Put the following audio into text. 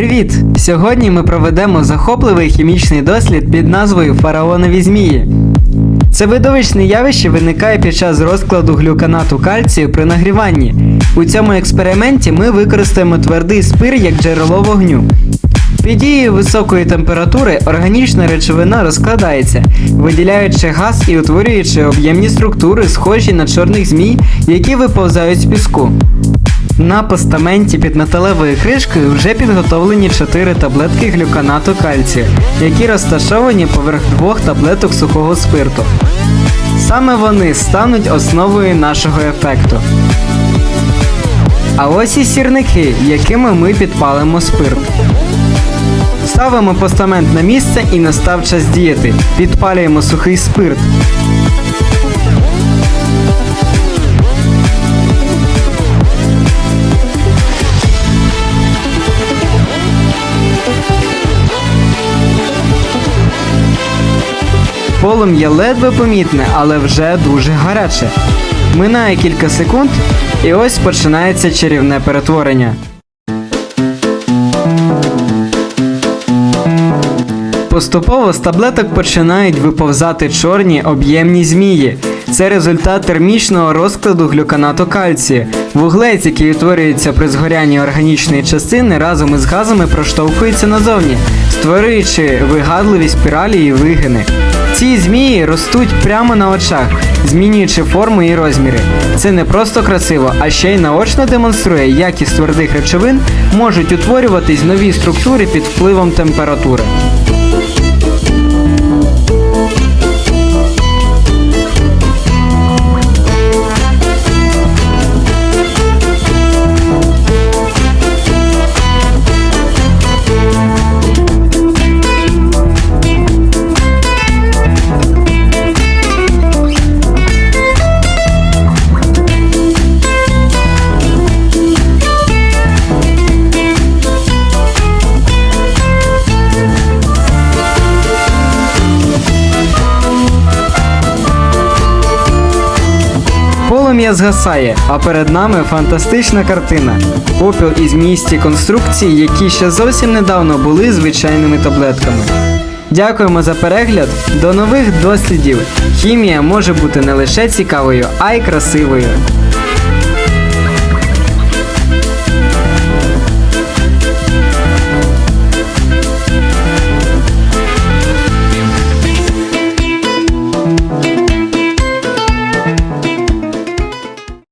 Привіт! Сьогодні ми проведемо захопливий хімічний дослід під назвою Фараонові змії. Це видовищне явище виникає під час розкладу глюканату кальцію при нагріванні. У цьому експерименті ми використаємо твердий спир як джерело вогню. Під дією високої температури органічна речовина розкладається, виділяючи газ і утворюючи об'ємні структури, схожі на чорних змій, які виповзають з піску. На постаменті під металевою кришкою вже підготовлені 4 таблетки глюканату кальцію, які розташовані поверх двох таблеток сухого спирту. Саме вони стануть основою нашого ефекту. А ось і сірники, якими ми підпалимо спирт. Ставимо постамент на місце і настав час діяти. Підпалюємо сухий спирт. Полум'я ледве помітне, але вже дуже гаряче. Минає кілька секунд, і ось починається чарівне перетворення. Поступово з таблеток починають виповзати чорні об'ємні змії. Це результат термічного розкладу глюканату кальцію. Вуглець, який утворюється при згорянні органічної частини, разом із газами проштовхується назовні, створюючи вигадливі спіралі і вигини. Ці змії ростуть прямо на очах, змінюючи форму і розміри. Це не просто красиво, а ще й наочно демонструє, як із твердих речовин можуть утворюватись нові структури під впливом температури. Полум'я згасає, а перед нами фантастична картина. Попіл із місті конструкції, які ще зовсім недавно були звичайними таблетками. Дякуємо за перегляд. До нових дослідів. Хімія може бути не лише цікавою, а й красивою.